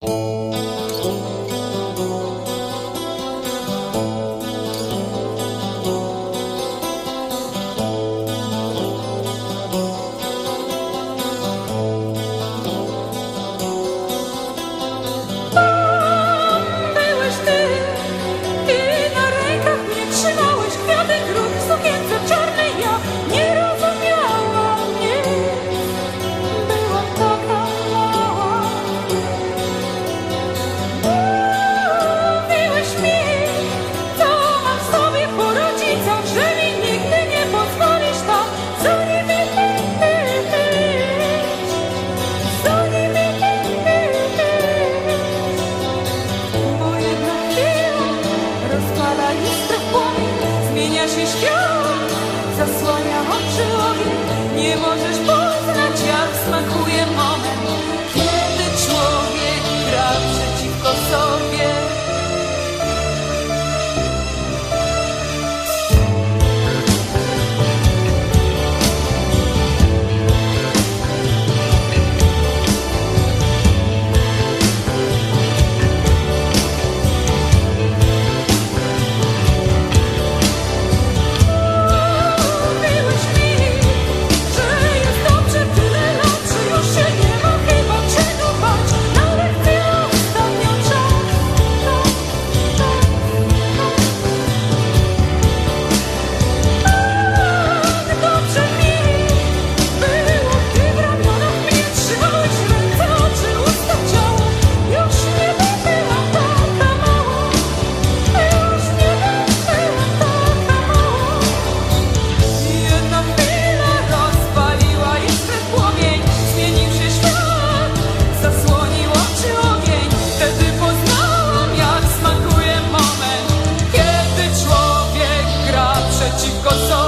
Oh. świat zasłania oczy ogień. Nie możesz poznać, jak smakuje moc. te coçou.